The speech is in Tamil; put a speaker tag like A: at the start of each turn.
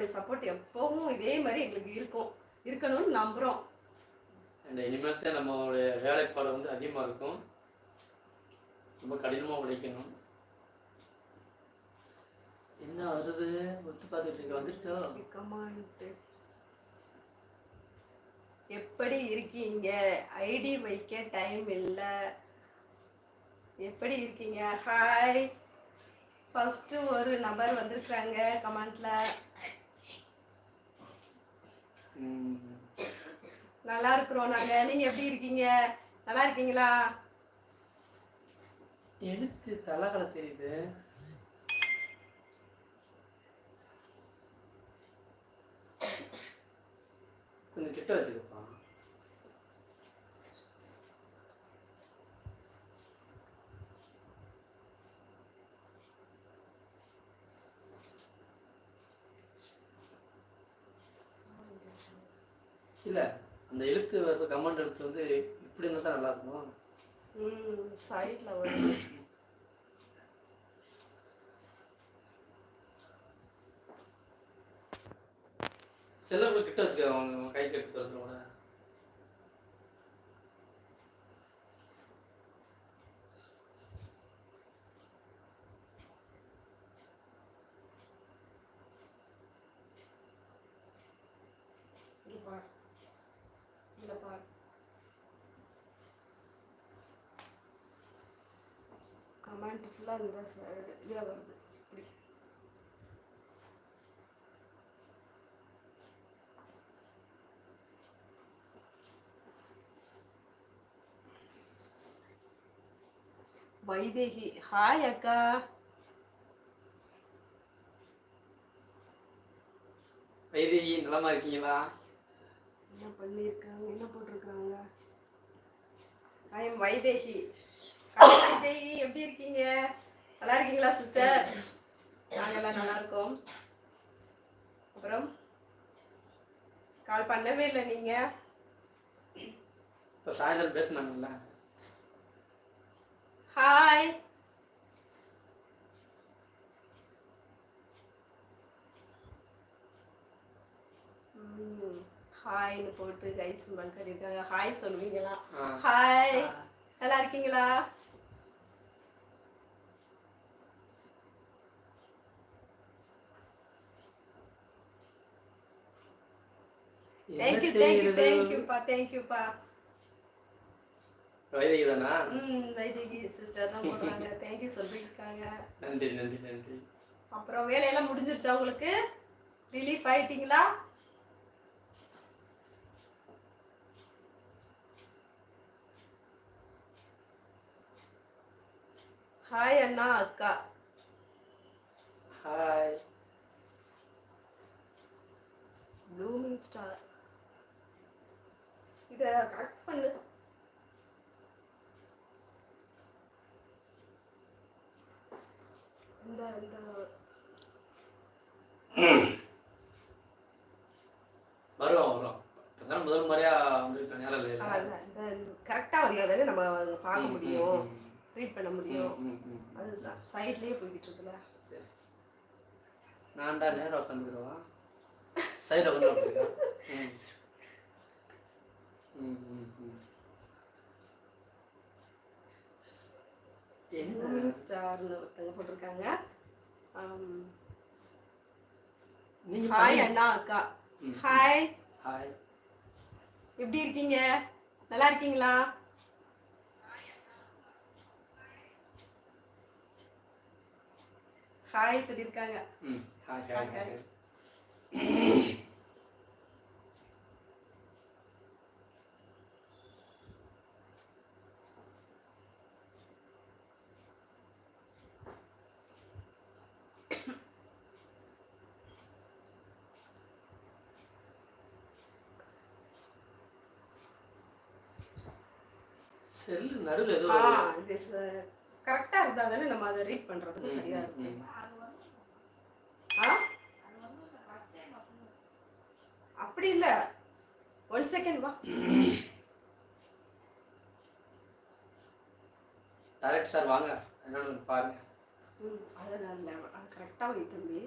A: உங்களுடைய சப்போர்ட் எப்பவும் இதே மாதிரி எங்களுக்கு இருக்கும். இருக்கணும்னு நம்புறோம்.
B: அந்த இனிமேல் தான் நம்மளுடைய வேலைப்பாடு வந்து அதிகமாக இருக்கும். ரொம்ப கடினமாக உழைக்கணும். என்ன வருது? ஒத்து பார்த்துட்டு இருக்க வந்துருச்சோ?
A: கமான்ட்டு எப்படி இருக்கீங்க? ஐடி வைக்க டைம் இல்லை. எப்படி இருக்கீங்க? ஹாய் ஃபர்ஸ்ட் ஒரு நபர் வந்திருக்கிறாங்க. கமெண்ட்ல
B: ம்.
A: நல்லா இருக்கிறோம் நாங்க. நீங்க எப்படி இருக்கீங்க? நல்லா இருக்கீங்களா?
B: எழுத்து தலகலை தெரியுது. கொஞ்சம் கிட்ட வச்சுக்கப்பா. இல்லை அந்த எழுத்து வர்ற கமெண்ட் எழுத்து வந்து இப்படி இருந்தால் தான் நல்லா இருக்கும்?
A: சைடில் ஒரு
B: செல்லப்படி கிட்ட வச்சுக்க அவங்க கை கட்டு தரத்துல கூட
A: இங்க பார் இல்ல பார் கமெண்ட் ஃபுல்லாக இந்த இதில் வருது இப்படி வைதேகி ஹாய் அக்கா
B: வைதேகி நலமா இருக்கீங்களா
A: என்ன பண்ணியிருக்காங்க என்ன போட்டிருக்காங்க? ஐ எம் வைதேகி வைதேகி எப்படி இருக்கீங்க? நல்லா இருக்கீங்களா சிஸ்டர் நாங்கெல்லாம் நல்லா இருக்கோம். அப்புறம் கால் பண்ணவே இல்லை நீங்க.
B: இப்போ சாயந்தரம் பேசினாங்கல்ல.
A: ஹாய் ஹாய்னு போட்டு கைஸ் சிம்பல் கட்டியிருக்காங்க. ஹாய் சொல்லுவீங்களா. ஹாய் நல்லா இருக்கீங்களா? தேங்க்யூ தேங்க்யூ தேங்க்யூப்பா தேங்க்யூப்பா
B: வைதேகி தானா?
A: ம் வைதிகி சிஸ்டர் தான் போடுறாங்க. தேங்க்யூ சொல்லியிருக்காங்க.
B: நன்றி நன்றி நன்றி.
A: அப்புறம் வேலையெல்லாம் முடிஞ்சிருச்சா உங்களுக்கு? ரிலீஃப் ஆயிட்டீங்களா? ஹாய் அண்ணா அக்கா.
B: ஹாய்
A: ப்ளூமிங் ஸ்டார் இதை கரெக்ட் பண்ணு. இந்த இந்த.
B: வரும் வரும். முதல் முறையா வந்திருக்க நேரம் இல்லை
A: இந்த கரெக்டாக வந்தால் தானே நம்ம பார்க்க முடியும். ரீட் பண்ண முடியும். அதுதான். சைட்லயே போய்கிட்டு இருக்குல்ல
B: சரி சரி. நான்டா நேரம் உட்காந்துக்கிறவா சைடில் என்ன?
A: ஸ்டார்னு ஒருத்தங்க போட்டிருக்காங்க. ஹாய் அண்ணா அக்கா. ஹாய்
B: ஹாய்
A: எப்படி இருக்கீங்க? நல்லா இருக்கீங்களா? ஹாய் சொல்லியிருக்காங்க
B: ம் ஹாய் ஹாய். ஹாய் செல்லு நடுவில் ஏதோ
A: கரெக்டாக இருந்தால் தானே நம்ம அதை ரீட் பண்ணுறதுக்கு
B: ம்,
A: சரியா
B: ம்,
A: இருக்கும்.
B: ம்.
A: ஆ? அப்படி இல்லை. ஒன் செகண்ட் வா
B: டைரக்ட் சார் வாங்க. என்னன்னு பாருங்க.
A: ம் அதை நான் அது கரெக்டாக வை தம்பி.